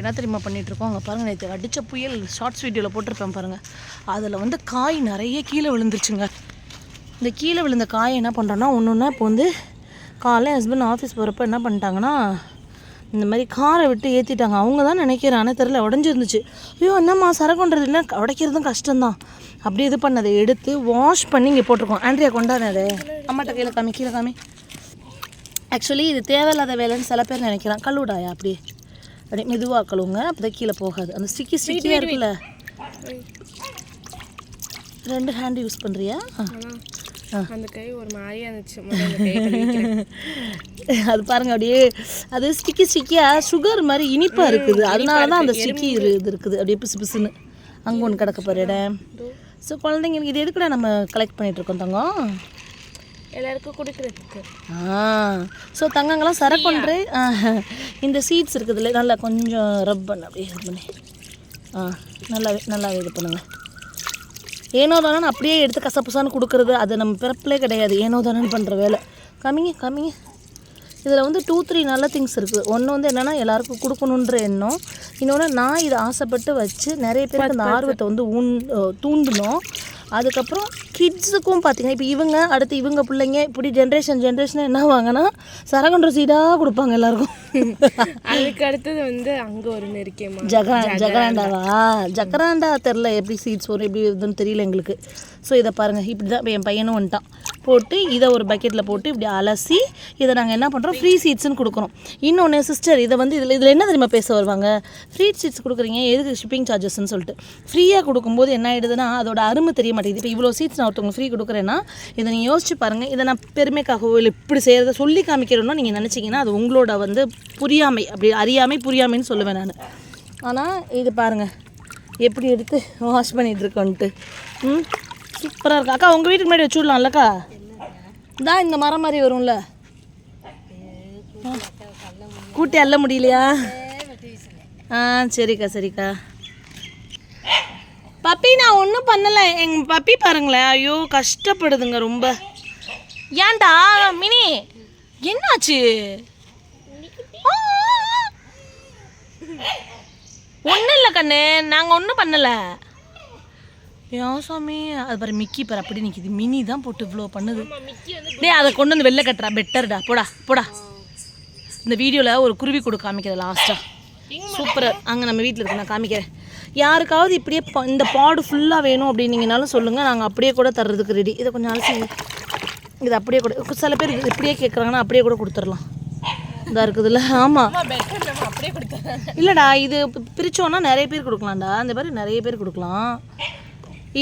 என்ன தெரியுமா பண்ணிகிட்ருக்கோம் அங்கே பாருங்கள் நேற்று அடித்த புயல் ஷார்ட்ஸ் வீடியோவில் போட்டிருப்பேன் பாருங்கள் அதில் வந்து காய் நிறைய கீழே விழுந்துருச்சுங்க. இந்த கீழே விழுந்த காயை என்ன பண்ணுறோன்னா ஒன்று ஒன்றா இப்போ வந்து காலைல ஹஸ்பண்ட் ஆஃபீஸ் போகிறப்ப என்ன பண்ணிட்டாங்கன்னா இந்த மாதிரி காரை விட்டு ஏற்றிட்டாங்க அவங்க தான் நினைக்கிறேன் ஆனால் தெரில உடஞ்சிருந்துச்சு. ஐயோ என்னம்மா சரக்குன்றது இல்லை உடைக்கிறதும் கஷ்டம்தான். அப்படி இது பண்ணதை எடுத்து வாஷ் பண்ணி இங்கே போட்டிருக்கோம். ஆண்ட்ரியா கொண்டாடாது அம்மாட்ட கீழே காமி கீழே காமி. ஆக்சுவலி இது தேவையில்லாத வேலைன்னு சில பேர் நினைக்கிறான் கழுவிடாயா அப்படியே. அப்படியே மெதுவாக கழுவுங்க அப்போ தான் கீழே போகாது. அந்த ஸ்டிக்கி ஸ்டிக்கியாக இருக்குல்ல? ரெண்டு ஹேண்ட் யூஸ் பண்ணுறியா அந்த கை ஒரு மாதிரியா இருந்துச்சு. அது பாருங்க அப்படியே அது ஸ்டிக்கி ஸ்டிக்கியாக சுகர் மாதிரி இனிப்பாக இருக்குது. அதனால தான் அந்த ஸ்டிக்கி இது இருக்குது. அப்படியே பிசு பிசுன்னு. அங்கே ஒன்று கிடக்க பாரு இடம். ஸோ குழந்தைங்களுக்கு இது எதுக்குடா நம்ம கலெக்ட் பண்ணிட்டு இருக்கோம் தங்கம்? எல்லாருக்கும் கொடுக்கறதுக்கு. ஆ ஸோ தங்கங்களாம் சரக்கொன்று இந்த சீட்ஸ் இருக்குதுல்ல நல்லா கொஞ்சம் ரப் பண்ண அப்படியே இது பண்ணி. ஆ நல்லாவே நல்லாவே இது பண்ணுங்க. ஏனோ தானே அப்படியே எடுத்து கசப்புசான்னு கொடுக்குறது அது நம்ம பிறப்பிலே கிடையாது. ஏனோ தானே பண்ணுற வேலை. கம்மிங்க கம்மிங்க இதில் வந்து டூ த்ரீ நல்ல திங்ஸ் இருக்குது ஒன்று வந்து என்னென்னா எல்லாருக்கும் கொடுக்கணுன்ற எண்ணம். இன்னொன்று நான் இதை ஆசைப்பட்டு வச்சு நிறைய பேருக்கு அந்த ஆர்வத்தை வந்து ஊன் தூண்டணும் அதுக்கப்புறம் கிட்ஸுக்கும் பார்த்தீங்கன்னா இப்போ இவங்க அடுத்து இவங்க பிள்ளைங்க இப்படி ஜென்ரேஷன் ஜென்ரேஷன் என்ன வாங்கன்னா சரகன்ற சீடாக கொடுப்பாங்க எல்லாருக்கும். அதுக்கு அடுத்தது வந்து அங்க ஒரு நெருக்கியமா ஜகரா ஜகராண்டாவா? ஜகராண்டா தெரில எப்படி சீட்ஸ் வரும் எப்படி இதுன்னு தெரியல எங்களுக்கு. ஸோ இதை பாருங்கள் இப்படி தான் என் பையனும் வந்துட்டான். போட்டு இதை ஒரு பக்கெட்டில் போட்டு இப்படி அலசி இதை நாங்கள் என்ன பண்ணுறோம் ஃப்ரீ சீட்ஸ்னு கொடுக்குறோம் இன்னொன்று சிஸ்டர் இதை வந்து இதில் இதில் என்ன தெரியுமா பேச வருவாங்க? ஃப்ரீ சீட்ஸ் கொடுக்குறீங்க எதுக்கு ஷிப்பிங் சார்ஜஸ்ன்னு சொல்லிட்டு. ஃப்ரீயாக கொடுக்கும்போது என்ன ஆகிடுதுன்னா அதோட அருமை தெரிய மாட்டேங்குது. இப்போ இவ்வளோ சீட்ஸ் நான் ஒருத்தவங்க ஃப்ரீ கொடுக்குறேன்னா இதை நீங்கள் யோசிச்சு பாருங்கள் இதை நான் பெருமைக்காகவோ இல்லை இப்படி செய்கிறத சொல்லி காமிக்கிறோன்னா நீங்கள் நினச்சிங்கன்னா அது உங்களோட வந்து புரியாமை அப்படி அறியாமை புரியாமைன்னு சொல்லுவேன் நான். ஆனால் இது பாருங்கள் எப்படி எடுத்து வாஷ் பண்ணிகிட்டு இருக்கோன்ட்டு. ம்? சூப்பராக இருக்கு. அக்கா உங்கள் வீட்டுக்கு முன்னாடி வச்சுடலாம்லக்கா தான் இந்த மரம் மாதிரி வரும்ல. கூட்டி அள்ள முடியலையா? ஆ சரிக்கா சரிக்கா. பப்பி நான் ஒன்றும் பண்ணலை. எங்கள் பப்பி பாருங்களேன். ஐயோ கஷ்டப்படுதுங்க ரொம்ப. ஏன்டா மினி என்னாச்சு? ஒன்றும் இல்லை கண்ணு. நாங்கள் ஒன்றும் பண்ணலை. ஏன் சாமி. அது பாரு மிக்கி பாரு அப்படி நிற்கிது மினி தான் போட்டு இவ்வளோ பண்ணுது. டேய் அதை கொண்டு வந்து வெளில கட்டுறா. பெட்டர்டா. போடா போடா. இந்த வீடியோவில் ஒரு குருவி கொடு காமிக்கிறேன் லாஸ்ட்டாக சூப்பர். அங்கே நம்ம வீட்டில் இருக்கு நான் காமிக்கிறேன். யாருக்காவது இப்படியே ப- இந்த பாடு ஃபுல்லாக வேணும் அப்படின்னீங்கனாலும் சொல்லுங்கள் நாங்கள் அப்படியே கூட தர்றதுக்கு ரெடி இதை கொஞ்சம் அலசி இது அப்படியே கூட சில பேர் இப்படியே கேட்குறாங்கன்னா அப்படியே கூட கொடுத்துடலாம். இதாக இருக்குதுல்ல? ஆமாம் இல்லைடா இது பி- பிரிச்சோன்னா நிறைய பேர் கொடுக்கலாம்டா. அந்த மாதிரி நிறைய பேர் கொடுக்கலாம்.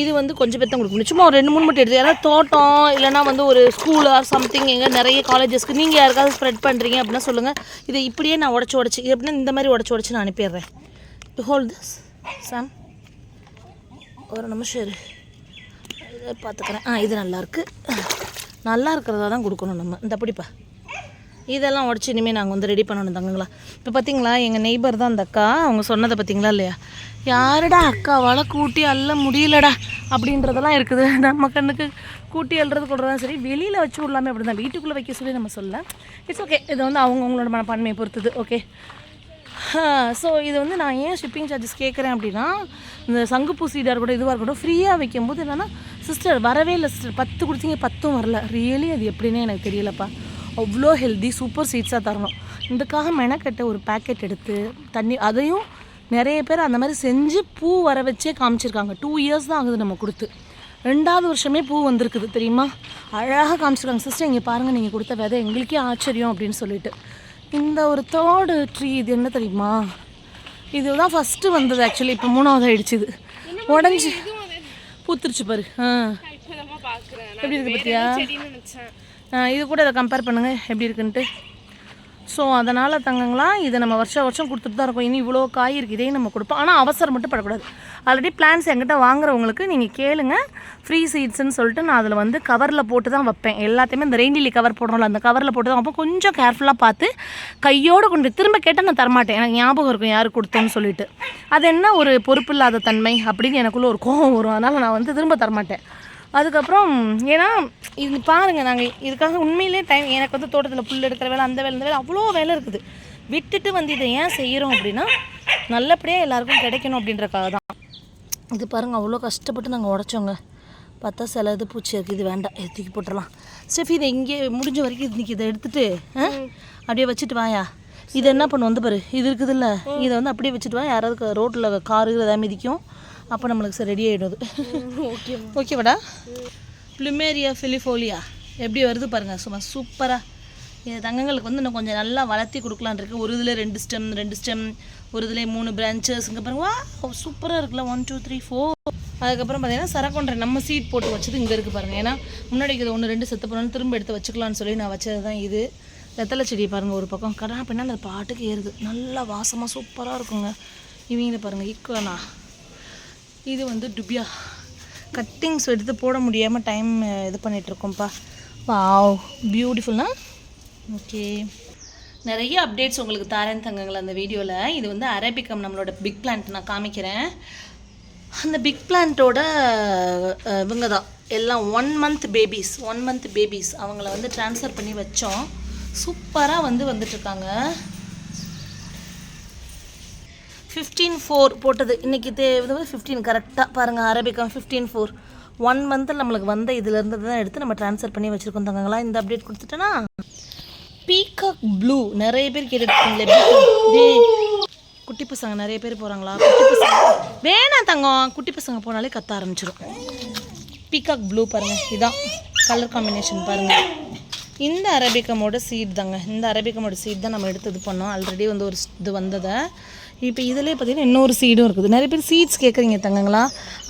இது வந்து கொஞ்சம் பேர் தான் கொடுக்க முடியும். சும்மா ஒரு ரெண்டு மூணு மட்டும் எடுத்து யாராவது தோட்டம் இல்லைனா வந்து ஒரு ஸ்கூல் ஆர் சம்திங் எங்கே நிறைய காலேஜஸ்க்கு நீங்கள் யாருக்காவது ஸ்ப்ரெட் பண்ணுறீங்க அப்படின்னா சொல்லுங்கள் இதை இப்படியே நான் உடச்சி உடச்சி இது எப்படின்னா இந்த மாதிரி உடச்சி உடச்சி நான் அனுப்பிடுறேன். டு ஹோல்ட் திஸ் சாம் ஒரு நிமிஷம் இரு. பார்த்துக்கிறேன். ஆ இது நல்லாயிருக்கு நல்லா இருக்கிறதா தான் கொடுக்கணும் நம்ம. இந்த அப்படிப்பா. இதெல்லாம் உடச்சி இனிமேல் நாங்கள் வந்து ரெடி பண்ணணும் தங்கங்களா. இப்போ பார்த்தீங்களா எங்கள் நெய்பர் தான் அந்த அக்கா அவங்க சொன்னதை பார்த்தீங்களா இல்லையா? யாருடா அக்காவால் கூட்டி அள்ள முடியலடா அப்படின்றதெல்லாம் இருக்குது. நம்ம கண்ணுக்கு கூட்டி அள்ளுறது கொடுறதும் சரி வெளியில் வச்சு விடலாமே அப்படி தான் வீட்டுக்குள்ளே வைக்க சொல்லி நம்ம சொல்ல இட்ஸ் ஓகே இது வந்து அவங்கவுங்களோட மனப்பான்மையை பொறுத்தது ஓகே ஸோ இது வந்து நான் ஏன் ஷிப்பிங் சார்ஜஸ் கேட்குறேன் அப்படின்னா இந்த சங்குப்பூ சீடாக இருக்கட்டும் இதுவாக இருக்கட்டும் ஃப்ரீயாக வைக்கும்போது என்னென்னா சிஸ்டர் வரவே இல்லை சிஸ்டர் பத்து கொடுத்தீங்க பத்தும் வரல. ரியலி அது எப்படின்னே எனக்கு தெரியலப்பா. அவ்வளோ ஹெல்தி சூப்பர் சீட்ஸாக தரணும். இதுக்காக மெனக்கெட்ட ஒரு பேக்கெட் எடுத்து தண்ணி அதையும் நிறைய பேர் அந்த மாதிரி செஞ்சு பூ வர வச்சே காமிச்சிருக்காங்க. டூ இயர்ஸ் தான் ஆகுது நம்ம கொடுத்து. ரெண்டாவது வருஷமே பூ வந்திருக்குது தெரியுமா? அழகாக காமிச்சிருக்காங்க. சிஸ்டர் இங்கே பாருங்கள் நீங்கள் கொடுத்த விதை எங்களுக்கே ஆச்சரியம் அப்படின்னு சொல்லிட்டு. இந்த ஒரு தேர்டு ட்ரீ இது என்ன தெரியுமா? இதுதான் ஃபஸ்ட்டு வந்தது ஆக்சுவலி இப்போ மூணாவது ஆயிடுச்சு இது. உடஞ்சி பூத்துருச்சு பாரு. ஆ. எப்படி இருக்கு பார்த்தியா இது கூட இதை கம்பேர் பண்ணுங்கள் எப்படி இருக்குன்ட்டு. ஸோ அதனால் தங்கங்களா இதை நம்ம வருஷம் வருஷம் கொடுத்துட்டு தான் இருக்கோம். இனி இவ்வளோ காய் இருக்குது இதையும் நம்ம கொடுப்போம். ஆனால் அவசரம் மட்டும் படக்கூடாது. ஆல்ரெடி பிளான்ஸ் என்கிட்ட வாங்குறவங்களுக்கு நீங்கள் கேளுங்க. ஃப்ரீ சீட்ஸ்ன்னு சொல்லிட்டு நான் அதில் வந்து கவரில் போட்டு தான் வைப்பேன். எல்லாத்தையுமே இந்த ரெயின்டிலி கவர் போடுறோம்ல அந்த கவரில் போட்டு தான் அப்போ கொஞ்சம் கேர்ஃபுல்லாக பார்த்து கையோடு கொண்டு திரும்ப கேட்டால் நான் தரமாட்டேன். எனக்கு ஞாபகம் இருக்கும் யார் கொடுத்தேன்னு சொல்லிட்டு. அது என்ன ஒரு பொறுப்பு இல்லாத தன்மை அப்படின்னு எனக்குள்ளே ஒரு கோபம் வரும். அதனால் நான் வந்து திரும்ப தரமாட்டேன். அதுக்கப்புறம் ஏன்னா இது பாருங்கள் நாங்கள் இதுக்காக உண்மையிலே டைம் எனக்கு வந்து தோட்டத்தில் புல் எடுக்கிற வேலை அந்த வேலை இந்த வேலை அவ்வளோ வேலை இருக்குது. விட்டுட்டு வந்து இதை ஏன் செய்கிறோம் அப்படின்னா நல்லபடியாக எல்லாருக்கும் கிடைக்கணும் அப்படின்றக்காக தான். இது பாருங்கள் அவ்வளோ கஷ்டப்பட்டு நாங்கள் உடைச்சோங்க. பார்த்தா சில இது பூச்சி இருக்குது இது வேண்டாம் இது தூக்கி போட்டுடலாம். ஸ்டெஃபி இதை இங்கே முடிஞ்ச வரைக்கும் இதை எடுத்துட்டு ஆ? அப்படியே வச்சுட்டு வாயா. இது என்ன பண்ணும் வந்து பாரு இது இருக்குதுல்ல இதை வந்து அப்படியே வச்சுட்டு வா யாராவது ரோட்டில் காரு ஏதாவது மிதிக்கும். அப்போ நம்மளுக்கு சரி ரெடி ஆகிடும் ஓகே ஓகேவாடா ப்ளுமேரியா ஃபிலிஃபோலியா எப்படி வருது பாருங்கள் சும்மா சூப்பராக இது தங்கங்களுக்கு வந்து இன்னும் கொஞ்சம் நல்லா வளர்த்தி கொடுக்கலான்னு இருக்கு. ஒரு இதில் ரெண்டு ஸ்டெம் ரெண்டு ஸ்டெம் ஒரு இதில் மூணு பிரான்ச்சஸ் இங்கே பாருங்க. வா சூப்பராக இருக்குல்ல. ஒன் டூ த்ரீ ஃபோர் அதுக்கப்புறம் பார்த்தீங்கன்னா சரக்கொன்றை நம்ம சீட் போட்டு வச்சது இங்கே இருக்குது பாருங்கள் ஏன்னா முன்னாடி இது ஒன்று ரெண்டு செத்து போனாலும் திரும்ப எடுத்து வச்சுக்கலாம்னு சொல்லி நான் வச்சது தான் இது. வெத்தலை செடி பாருங்கள் ஒரு பக்கம். கடா பின்னால் அது பாட்டுக்கு ஏறுது. நல்லா வாசமாக சூப்பராக இருக்குங்க. இவங்கள பாருங்கள் ஈக்குவலா இது வந்து டுபியா. கட்டிங்ஸ் எடுத்து போட முடியாமல் டைம் இது பண்ணிகிட்ருக்கோம்ப்பா வாவ் பியூட்டிஃபுல்னா ஓகே நிறைய அப்டேட்ஸ் உங்களுக்கு தரேன் தங்கங்கள் அந்த வீடியோவில் இது வந்து அரேபிகம் நம்மளோட பிக் பிளான்ட் நான் காமிக்கிறேன். அந்த பிக் பிளான்ட்டோட இவங்க தான். எல்லாம் one month babies one month babies அவங்கள வந்து ட்ரான்ஸ்ஃபர் பண்ணி வச்சோம். சூப்பராக வந்து வந்துட்டுருக்காங்க. ஃபிஃப்டீன் ஃபோர் போட்டது. இன்றைக்கி தேவை ஃபிஃப்டீன் கரெக்டாக பாருங்கள் அரபிக்கம் ஃபிஃப்டீன் ஃபோர் ஒன் மந்தில் நம்மளுக்கு வந்த இதுலேருந்து தான் எடுத்து நம்ம ட்ரான்ஸ்ஃபர் பண்ணி வச்சுருக்கோம் தங்கங்களா. இந்த அப்டேட் கொடுத்துட்டேன்னா பீகாக் ப்ளூ நிறைய பேர் கேட்டுருக்கீங்களே டேய் குட்டி பசங்க நிறைய பேர் போகிறாங்களா குட்டி பசங்க. வேணாம் தங்கம். குட்டி பசங்க போனாலே கத்த ஆரம்பிச்சிடும் பீகாக் ப்ளூ பாருங்கள் இதான். கலர் காம்பினேஷன் பாருங்கள் இந்த அரபிக்கமோட சீட் தாங்க. இந்த அரபிக்கமோட சீட் தான் நம்ம எடுத்து இது பண்ணோம். ஆல்ரெடி வந்து ஒரு இது வந்ததை. இப்போ இதிலே பார்த்தீங்கன்னா இன்னொரு சீடும் இருக்குது. நிறைய பேர் சீட்ஸ் கேட்குறீங்க தங்கங்களா?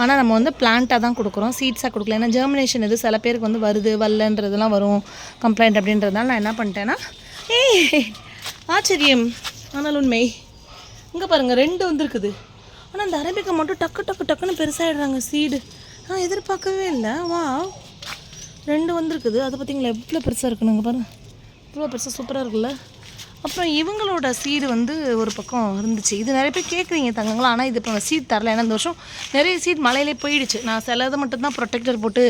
ஆனால் நம்ம வந்து பிளான்ட்டாக தான் கொடுக்குறோம். சீட்ஸாக கொடுக்கல. ஏன்னா ஜெர்மினேஷன் இது சில பேருக்கு வந்து வருது வரலன்றதுலாம் வரும். கம்ப்ளைண்ட் அப்படின்றதுனால நான் என்ன பண்ணிட்டேன்னா ஏய் ஆச்சரியம். ஆனால் உண்மை. இங்கே பாருங்கள் ரெண்டு வந்திருக்குது. ஆனால் அந்த அரபிக்கை மட்டும் டக்கு டக்கு டக்குன்னு பெருசாகிடுறாங்க சீடு நான் எதிர்பார்க்கவே இல்லை. வா ரெண்டு வந்திருக்குது. அது பார்த்தீங்களா எவ்வளோ பெருசாக இருக்குனுங்க பாருங்க. இவ்வளோ பெருசாக சூப்பராக இருக்குல்ல. அப்புறம் இவங்களோட சீடு வந்து ஒரு பக்கம் இருந்துச்சு. இது நிறைய பேர் கேட்குறீங்க தங்கங்களா. ஆனால் இது இப்போ சீட் தரல. ஏன்னா இந்த வருஷம் நிறைய சீட் மலையிலே போயிடுச்சு. நான் சிலது மட்டும்தான் ப்ரொடெக்டர் போட்டு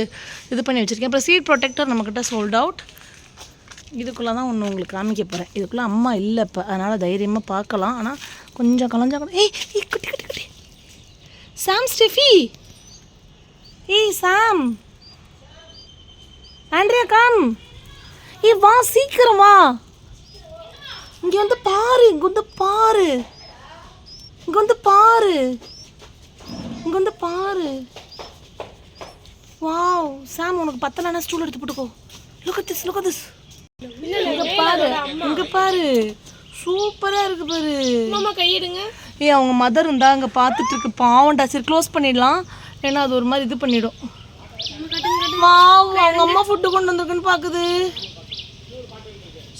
இது பண்ணி வச்சுருக்கேன். அப்புறம் சீட் ப்ரொடெக்டர் நம்மக்கிட்ட சோல்ட் அவுட் இதுக்குள்ளே தான் ஒன்று உங்களுக்கு காமிக்க போகிறேன் இதுக்குள்ளே அம்மா இல்லை இப்போ. அதனால் தைரியமாக பார்க்கலாம். ஆனால் கொஞ்சம் கலஞ்சா ஏய் ஏய் குட்டி குட்டி குட்டி. Sam Steffi. ஏய் சாம். ஆண்ட்ரியா கம் ஏய் வா சீக்கிரம் வா. இங்கே வந்து பாரு இங்கே வந்து பாரு. இங்கே வந்து பாரு. இங்கே வந்து பாரு. வாவ் சாம் உனக்கு பத்தலைன்னா ஸ்டூல் எடுத்து போட்டுக்கோ. லுக் திஸ் லுக் திஸ் இங்க பாரு இங்க பாரு. சூப்பரா இருக்கு பாரு. மாமா கையிடுங்க. ஏய் அவங்க மதர் இருந்தா அங்க பார்த்துட்டு இருக்கு. பாவம்டா சரி க்ளோஸ் பண்ணிடலாம். ஏன்னா அது ஒரு மாதிரி இது பண்ணிடும். அவங்க அம்மா ஃபுட்டு கொண்டு வந்திருக்குன்னு பாக்குது.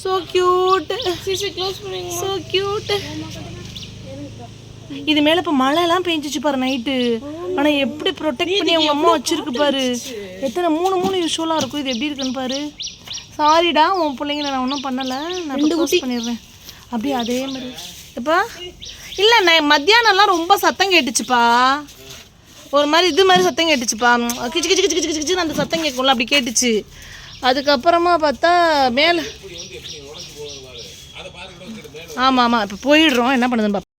ஸோ கியூட் ஸோ கியூட் இது மேல இப்ப மழை எல்லாம் பெஞ்சிச்சு பாரு நைட்டு ஆனா எப்படி ப்ரொடெக்ட் பண்ணி அவங்க அம்மா வச்சிருக்கு பாரு. எத்தனை மூணு மூணு யூஸ்வலா இருக்கும். இது எப்படி இருக்குன்னு பாரு. சாரிடா உன் பிள்ளைங்க நான் ஒன்றும் பண்ணல. நான் க்ளோஸ் பண்ணிடுறேன். அப்படியே அதே மாதிரி. இப்பா இல்லை நான் மத்தியானம்லாம் ரொம்ப சத்தம் கேட்டுச்சுப்பா. ஒரு மாதிரி இது மாதிரி சத்தம் கேட்டுச்சுப்பா. ம், கிச்சு கிச்சு கிச்சு கிச்சு அந்த சத்தம் கேட்கும்ல அப்படி கேட்டுச்சு. அதுக்கப்புறமா பார்த்தா மேலே ஆமாம் ஆமாம் இப்போ போயிடுறோம். என்ன பண்ணுதுன்னு பாப்போம்.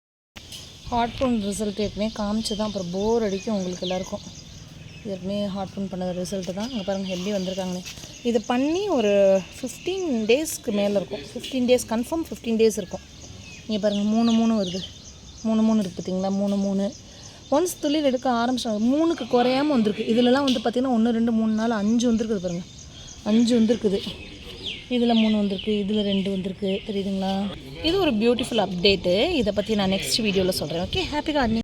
ஹாட் ஃபோன் ரிசல்ட் ஏற்கனவே காமிச்சு தான் அப்புறம் போர் அடிக்கும் உங்களுக்கு எல்லாருக்கும். ஏற்கனவே ஹாட் ஃபோன் பண்ணது ரிசல்ட்டு தான். அங்கே பாருங்கள் ஹெல்தி வந்திருக்காங்கன்னு இது பண்ணி ஒரு ஃபிஃப்டீன் டேஸ்க்கு மேலே இருக்கும். Fifteen days confirm fifteen days இருக்கும். இங்கே பாருங்கள் மூணு மூணு வருது. மூணு மூணு இருக்குது பார்த்தீங்களா மூணு மூணு. ஒன்ஸ் துளிர் எடுக்க ஆரம்பிச்சாங்க மூணுக்கு குறையாம வந்திருக்கு. இதுலலாம் வந்து பார்த்திங்கன்னா ஒன்று ரெண்டு மூணு நாள் அஞ்சு வந்திருக்குது பாருங்கள் அஞ்சு வந்திருக்குது. இதில் மூணு வந்திருக்கு இதில் ரெண்டு வந்திருக்கு. தெரியுதுங்களா? இது ஒரு பியூட்டிஃபுல் அப்டேட்டு இதை பற்றி நான் நெக்ஸ்ட் வீடியோவில் சொல்கிறேன் ஓகே ஹாப்பி கார்டனிங்